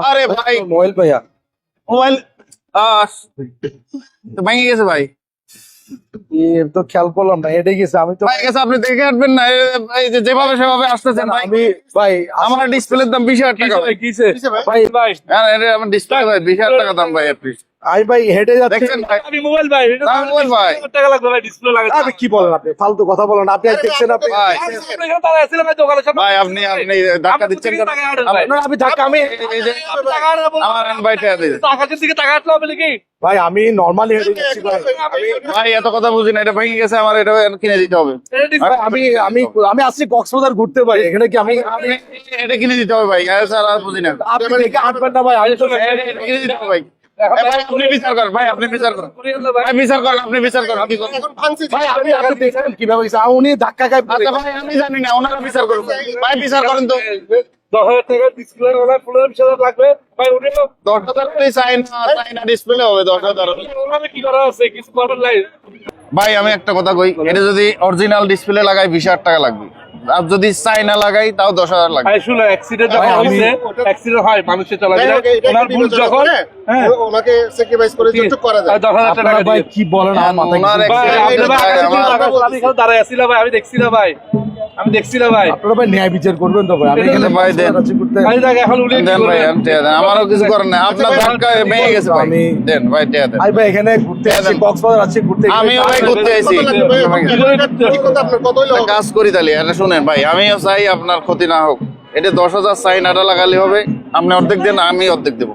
আরে ভাই মোবাইল ভাইয়া মোবাইল আহ, তো ভেঙে গেছে ভাই এ তো খেয়াল করলাম না হেঁটে গেছে আমি তো ভাই গেছে আপনি দেখে আসবেন না এই যে যেভাবে সেভাবে আসতেছেন ভাই। ভাই আমার ডিসপ্লের দাম বিশ হাজার টাকা ভাই ভাই। ভাই? এটা আমার ডিসপ্লে ভাই বিশ হাজার টাকা দাম ভাই আপনি। আমি ভাই হেঁটে যাচ্ছি। আমি মোবাইল ভাই মোবাইল ভাই। টাকা লাগবে ভাই ডিসপ্লে লাগাতে আপনি কি বলেন আপনি? ফালতু কথা বলেন আপনি দেখছেন আপনি ধাক্কা দিচ্ছেন কেন? না, আমি ধাক্কা আমি। আমার টাকা দিকে টাকা ভাই আমি নরমালি হেঁটে যাচ্ছি ভাই। ভাই এত কথা বুঝি না এটা ভেঙে গেছে আমার এটা কিনে দিতে হবে। আমি আমি আমি আসছি কক্সবাজার ঘুরতে ভাই এখানে কি আমি আমি এটা কিনে দিতে হবে ভাই স্যার আর বুঝি না। আপনি দেখে আটবেন না ভাই কিনে দিতে হবে ভাই। আপনি বিচার করেন ভাই আপনি বিচার করেন। করিয়েন না ভাই। ভাই বিচার করেন আপনি বিচার করেন কি ভাই আপনি আপনি দেখছেন কীভাবে উনি ধাক্কা খাই আচ্ছা ভাই আমি জানি না ওনারা বিচার করুন ভাই বিচার করেন তো। দশ হাজার ডিসপ্লে ভাই হবে দশ হাজার। কি করা আছে? কিছু নাই। আমি একটা কথা কই এটা যদি অরিজিনাল ডিসপ্লে লাগাই বিশ হাজার টাকা লাগবে। আর যদি চাইনা লাগাই তাও দশ হাজার লাগবে। ভাই অ্যাক্সিডেন্ট যখন হয়েছে অ্যাক্সিডেন্ট হয় মানুষের চলা যায়। ওনার ভুল যখন করে, হ্যাঁ। ও- ওনাকে স্যাক্রিফাইস করে যতটুকু করা যায়। আর দশ হাজার আপনারা টাকা ভাই কি বলেন আমার মাথায় দাঁড়ায় ভাই আমি দেখছি না ভাই। আমি দেখছি না ভাই। আপনারা ভাই ন্যায় বিচার করবেন তো ভাই। আমি এখানে ভাই দেন। ঘুরতে আমি দেখ এখন উড়ে দেন ভাই আমি টিয়া দেন। আমারও কিছু করেন না আপনার ধাক্কা ভেঙে গেছে ভাই। আমি- দেন ভাই টিয়া দেন। আমি ভাই এখানে ঘুরতে দেন। কক্সবাজার আছি ঘুরতে আমিও ভাই ঘুরতে ভাই? আপনার? কত হইল? কাজ করি তাহলে এটা শুনেন ভাই। আমিও চাই আপনার ক্ষতি না হোক। এটা দশ হাজার সাইন নাটা লাগালে হবে। আপনি অর্ধেক দেন আমি অর্ধেক দেবো।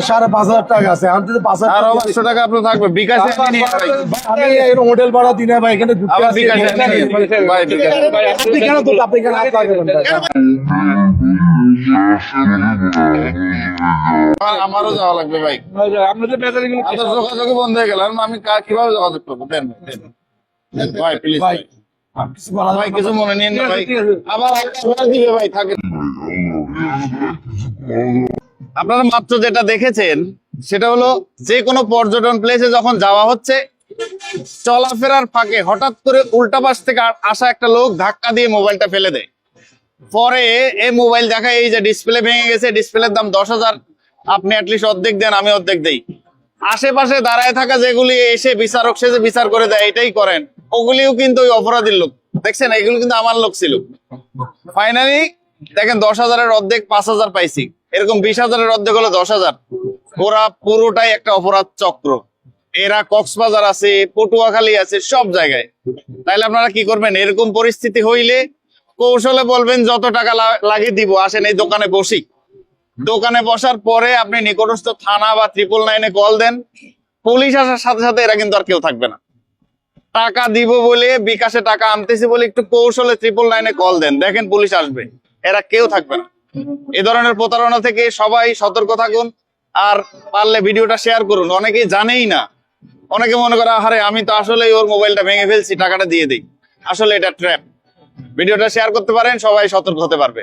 সাড়ে পাঁচ হাজার টাকা আছে আমি যদি পাঁচ হাজার পাঁচশো টাকা আপনার থাকবে। বিকাশে আমি এখানে হোটেল ভাড়া দিই ভাই এখানে ঘুরতে আবার আসছি বিকাশে এখানে- নিয়ে ভাই বিকাশে আপনি কেন আপনি কেন হাত লাগাবেন ভাই? আমার- আমারও যাওয়া লাগবে ভাই। আপনাদের যোগাযোগ বন্ধ হয়ে গেল। আমি কা- কীভাবে যোগাযোগ করব? ভাই প্লিজ ভাই, কিছু মনে নিন ভাই। আবার দিবে ভাই থাকে। আপনারা মাত্র যেটা দেখেছেন, সেটা হলো যে কোনো পর্যটন প্লেসে যখন যাওয়া হচ্ছে, চলাফেরার ফাঁকে হঠাৎ করে উল্টা পাশ থেকে আসা একটা লোক ধাক্কা দিয়ে মোবাইলটা ফেলে দেয়। পরে এই মোবাইল দেখায়, এই যে ডিসপ্লে ভেঙে গেছে ডিসপ্লের দাম দশ হাজার। আপনি অ্যাটলিস্ট অর্ধেক দেন, আমি অর্ধেক দেই। আশেপাশে দাঁড়ায় থাকা যেগুলি এসে বিচারক সেজে বিচার করে দেয়, এটাই করেন। ওগুলিও কিন্তু ওই অপরাধীর লোক। দেখছেন, এগুলো কিন্তু আমার লোক ছিল। ফাইনালি দেখেন দশ হাজারের অর্ধেক পাঁচ হাজার পাইছি। এরকম বিশ হাজারের অর্ধেক হলো দশ হাজার। ওরা পুরোটাই একটা অপরাধ চক্র। এরা কক্সবাজার আছে, পটুয়াখালী আছে, সব জায়গায়। তাইলে আপনারা কি করবেন? এরকম পরিস্থিতি হইলে কৌশলে বলবেন, যত টাকা লাগে দিব, আসেন এই দোকানে বসি। দোকানে বসার পরে আপনি নিকটস্থ থানা বা ত্রিপল নাইনে কল দেন। পুলিশ আসার সাথে সাথে এরা কিন্তু আর কেউ থাকবে না। টাকা দিব বলে বিকাশে টাকা আনতেছি বলে একটু কৌশলে ট্রিপল নাইনে কল দেন। দেখেন পুলিশ আসবে। এরা কেউ থাকবে না। এ ধরনের প্রতারণা থেকে সবাই সতর্ক থাকুন আর পারলে ভিডিওটা শেয়ার করুন। অনেকেই জানেই না। অনেকে মনে করে, আহারে, আমি তো আসলে ওর মোবাইলটা ভেঙে ফেলছি, টাকাটা দিয়ে দিই। আসলে এটা ট্র্যাপ ভিডিওটা শেয়ার করতে পারেন, সবাই সতর্ক হতে পারবে।